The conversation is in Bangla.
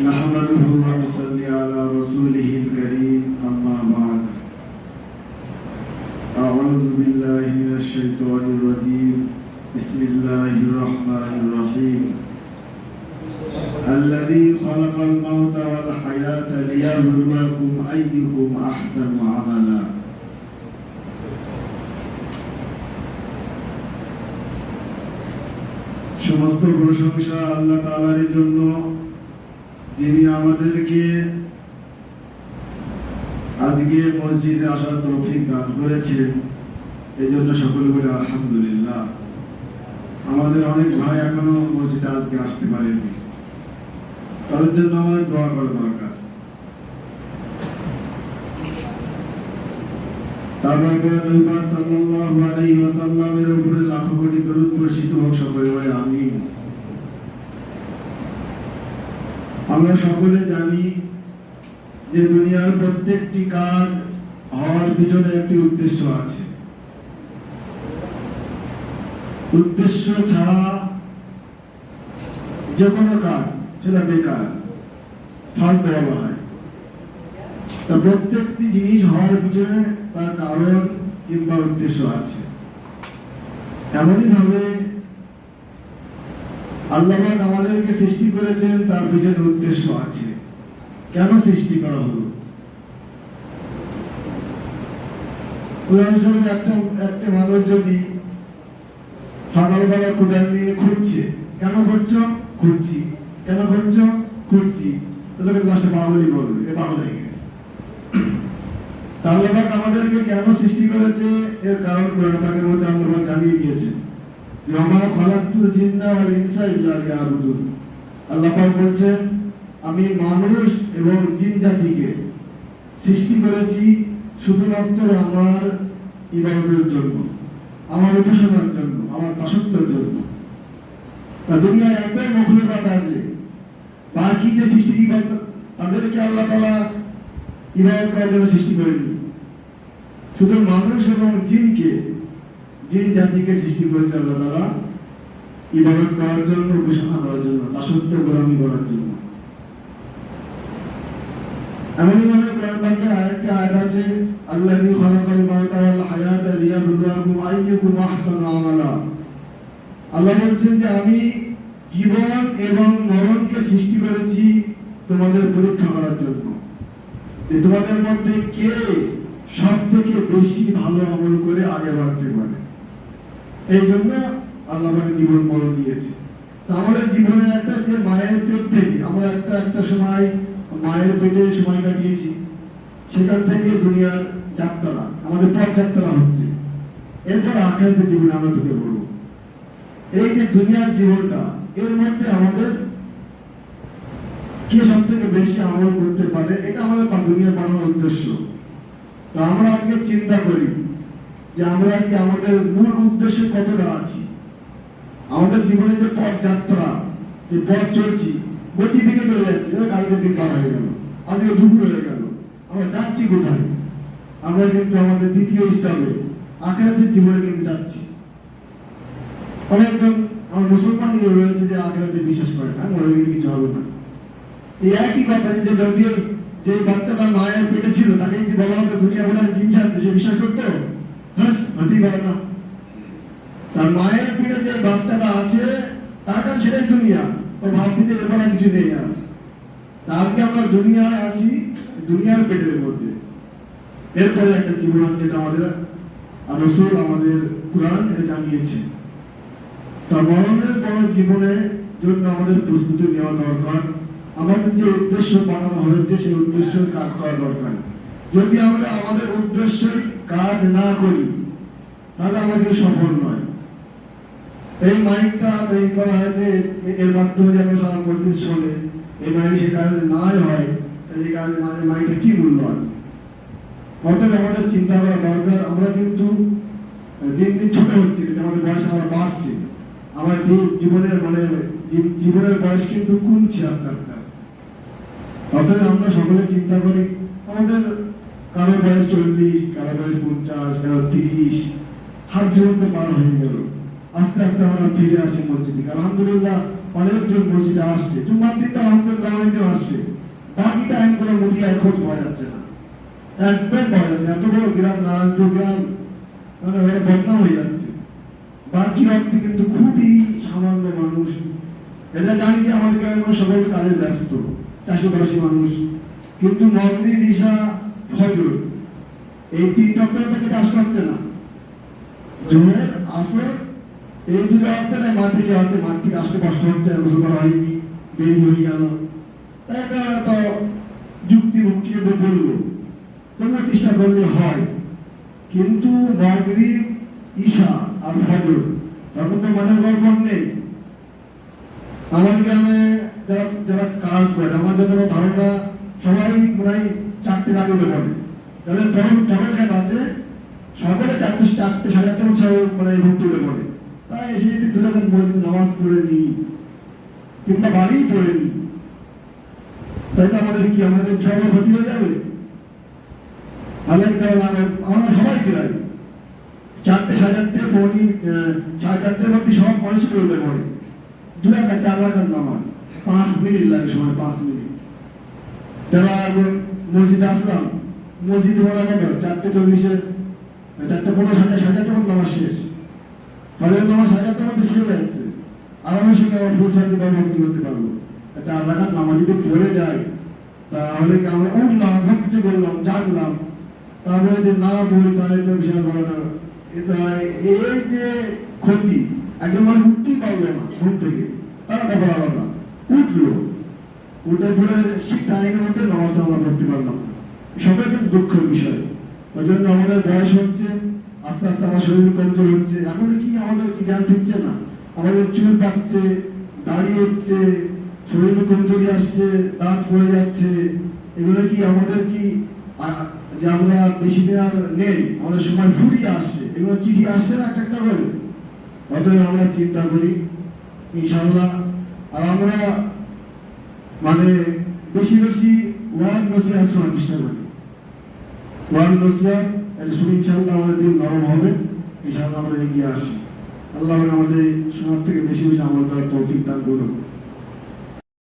نحمده ونصلي على رسوله الكريم أما بعد أعوذ بالله من الشيطان الرجيم بسم الله الرحمن الرحيم الذي خلق الموت والحياة ليبلوكم أيكم أحسن عملا সমস্ত প্রশংসা আল্লাহ তাআলার জন্য যিনি আমাদেরকে আজকে মসজিদে আসার তৌফিক দান করেছেন। এই জন্য সকলে বলে আলহামদুলিল্লাহ। আমাদের অনেক ভাই এখনও মসজিদে আজকে আসতে পারেনি। তাদের জন্য আমাদের দোয়া করা দরকার। তারপর নবী সাল্লাল্লাহু আলাইহি উপরে লাখো কোটি দরুদ বর্ষিত হোক, সকলে বলে আমিন। আমরা সকলে জানি যে দুনিয়ার প্রত্যেকটি কাজ হওয়ার পিছনে একটি উদ্দেশ্য আছে। উদ্দেশ্য ছাড়া যে কোনো কাজ সেটা বেকার ফালতু বলা হয় তা প্রত্যেকটি জিনিস হওয়ার পিছনে তার কারণ কিংবা উদ্দেশ্য আছে। এমনই আল্লাহ আমাদেরকে সৃষ্টি করেছেন, তার পিছনে উদ্দেশ্য আছে। কেন সৃষ্টি করা হলো? উদাহরণস্বরূপ একটা একটা মানুষ যদি সকালবেলা কোদাল নিয়ে খুঁজছে কেন খুঁজছো খুঁজছি কেন খুঁজছো খুঁজছি তাহলে লাস্টে পাগলই বলবে, এ পাগল হয়ে গেছে। আমাদেরকে কেন সৃষ্টি করেছে? এর কারণ কোরআন পাকের মধ্যে জানিয়ে দিয়েছেন। বলছেন, আমি মানুষ এবং জিন জাতিকে সৃষ্টি করেছি শুধুমাত্র আমার ইবাদতের জন্য, আমার উপাসনার জন্য, আমার দাসত্বের জন্য। তা দুনিয়ায় এত মখলুকাত আছে, বাকি যে সৃষ্টি তাদেরকে আল্লাহ তালা ইবাদত করার জন্য সৃষ্টি করেনি শুধু মানুষ এবং জিনকে জিন জাতিকে সৃষ্টি করেছে আল্লাহ তাআলা, ইবাদত করার জন্য উপাসনা করার জন্য, দাসত্ব গোলামি করার জন্য। এমনই ভাবে কোরআন পাকে আরেকটি আয়াত আছে, আল্লাযী খালাকাল মাউতা ওয়াল হায়াতা লিয়াবলুয়াকুম আইয়ুকুম আহসানু আমালা। আল্লাহ বলছেন যে, আমি জীবন এবং মরণকে সৃষ্টি করেছি তোমাদের পরীক্ষা করার জন্য। তোমাদের মধ্যে কে সব থেকে বেশি ভালো আমল করে আগে বাড়তে পারে? এই জন্য আল্লাহ আমাকে জীবন মরণ দিয়েছে। তা আমাদের জীবনে একটা যে মায়ের পেট থেকে, আমরা একটা একটা সময় মায়ের পেটে সময় কাটিয়েছি, সেখান থেকে দুনিয়ার যাত্রা, আমাদের পথ যাত্রা হচ্ছে। এরপর আখেরাতের জীবনে আমরা ঢুকে পড়ব। এই যে দুনিয়ার জীবনটা, এর মধ্যে আমাদের কে সব থেকে বেশি আমল করতে পারে, এটা আমাদের দুনিয়ার পাঠানোর উদ্দেশ্য। তো আমরা আজকে চিন্তা করি যে আমরা কি আমাদের মূল উদ্দেশ্যে কতটা আছি? আমাদের জীবনে যে পথ যাত্রা, যে পথ চলছি গতি দিকে চলে যাচ্ছে কালকে দিন পার হয়ে গেল, আজকে দুপুর হয়ে গেল, আমরা যাচ্ছি কোথায়? আমরা কিন্তু আমাদের দ্বিতীয় স্টাবে আখেরাতের জীবনে কিন্তু যাচ্ছি। অনেকজন আমার মুসলমানই রয়েছে যে আখেরাতে বিশ্বাস করে না গেলে কিছু হবে না। এই একই কথা যে যদিও যে বাচ্চাটা মায়ের পেটে ছিল, তাকে যদি বলা হতো দুনিয়া বলে জিনিস আছে সে বিশ্বাস করতো? হ্যাঁ হতেই পারে না। তার মায়ের পেটে যে বাচ্চাটা আছে, তার সেটাই দুনিয়া। ও ভাবছি যে ব্যাপারে কিছু নেই আর। আজকে আমরা দুনিয়ায় আছি, দুনিয়ার পেটের মধ্যে। এরপরে একটা জীবন আছে যেটা আমাদের রসুল আমাদের কোরআন এটা জানিয়েছে। তা মরণের পর জীবনের জন্য আমাদের প্রস্তুতি নেওয়া দরকার, আমাদের যে উদ্দেশ্য বানানো হয়েছে, সেই উদ্দেশ্য কাজ করা দরকার। যদি আমরা আমাদের উদ্দেশ্যই কাজ না করি, তাহলে আমাদের সফল নয়? এই মাইকটা তৈরি করা হয়েছে, এর মাধ্যমে যে আমরা সারা মসজিদ শোনে এই মাইক সে কাজে নাই হয়, তাহলে এই কাজে মাঝে মাইকের কি মূল্য আছে? অতএব আমাদের চিন্তা করা দরকার, আমরা কিন্তু দিন দিন ছোট হচ্ছে আমাদের বয়স আমরা বাড়ছে। আমার জীবনের মানে জীবনের বয়স কিন্তু কমছে আস্তে আস্তে আস্তে। অতএব আমরা সকলে চিন্তা করি, আমাদের কারও বয়স চল্লিশ, কারও বয়স পঞ্চাশ, কারও তিরিশ। হাত তো পার হয়ে গেল। আস্তে আস্তে আমরা ফিরে আসি মসজিদে। আলহামদুলিল্লাহ অনেকজন মসজিদে আসছে। জুম্মার দিন তো আলহামদুলিল্লাহ অনেকজন আসছে। টাইম করে মুটিয়ার খোঁজ পাওয়া যাচ্ছে না। একদম পাওয়া যাচ্ছে এত বড় গ্রাম, নারায়ণপুর গ্রাম মানে বদনাম হয়ে যাচ্ছে। বাকি অর্থে কিন্তু খুবই সামান্য মানুষ। এটা জানি যে আমাদের গ্রামের মানুষ সকল কাজে ব্যস্ত। চাষিবাসী মানুষ। কিন্তু মগরি নিশা ফজর এই তিনটা অক্টোবর থেকে চাষ করছে না। জোহর আসর, এই দুটো না মাঠ থেকে হচ্ছে মাঠ থেকে আসতে কষ্ট হচ্ছে করা হয়নি, দেরি হয়ে গেল। এটা একটা যুক্তি মুখিয়ে বলব, তোমরা চেষ্টা করলে হয়। কিন্তু মাগরিব, ঈশা আর ফজর তার মধ্যে মানে গল্প নেই। আমাদের গ্রামে যারা যারা কাজ করে আমাদের যারা ধারণা, সবাই প্রায় চারটে উঠে পড়ে। যাদের টমেটো টমেটো খেত আছে, সকালে চারটে চারটে, সাড়ে চারটে সবাই মানে তুলে পড়ে। তারা এসে যদি দু রাখাত মসজিদ নামাজ পড়ে নিই কিংবা বাড়িই পড়ে নিই তাহলে আমাদের কি, আমাদের সবার ক্ষতি হয়ে যাবে? আল্লাহ তাআলা আমরা সবাই ফেরাই চারটে, সাড়ে চারটে পৌনি সাড়ে চারটের মধ্যে সব মানুষ করবে পড়ে। দু রাখাত চার রাখাত নামাজ, পাঁচ মিনিট লাগে সময় পাঁচ মিনিট। তারা মসজিদে আসলাম। মসজিদে বলা কত চারটে চল্লিশে চারটে পনেরো, সাড়ে সাড়ে মধ্যে নামাজ শেষ। ফজরের নামাজ সাড়ে চারটের মধ্যে শেষ হয়ে যাচ্ছে। আরামের সঙ্গে আবার ফুল ছাড়তে পারব ভক্তি করতে পারব। চার রাখাত নামাজ যদি পড়ে যায়। তাহলে আমরা উঠলাম, সব কিছু করলাম, জানলাম। তারপরে যে না পড়ি, তাহলে তো বিশাল বড় এটা, এই যে ক্ষতি, একজন মানুষ উঠতেই পারল না, ঘুম থেকে। তারা ব্যাপার আলাদা। উঠল। উঠে পড়ে ঠিক টাইমে উঠে নামাজটা আমরা পড়তে পারলাম সবাই কিন্তু দুঃখের বিষয়। ওই জন্য আমাদের বয়স হচ্ছে, আস্তে আস্তে আমার শরীর কমজোর হচ্ছে। এখন কি আমাদের জ্ঞান ফিরছে না? আমাদের চুল পাচ্ছে দাড়ি হচ্ছে শরীর কমজোরি আসছে, দাঁত পড়ে যাচ্ছে। এগুলো কি আমাদের কি যে আমরা বেশি দিন আর নেই, আমাদের সময় ফুরিয়ে আসছে। এগুলো চিঠি আসছে না একটা একটা করে? অতএব আমরা চিন্তা করি ইনশাল্লাহ আর আমরা মানে বেশি বেশি ওয়ান নসিহাত শোনার চেষ্টা করি। ওয়ান নসিহাত এটা শুনে ইনশাল্লাহ আমাদের দিন নরম হবে ইনশাল্লাহ আমরা এগিয়ে আসি। আল্লাহ আমাদের শোনার থেকে বেশি বেশি আমার তৌফিক দান করুন।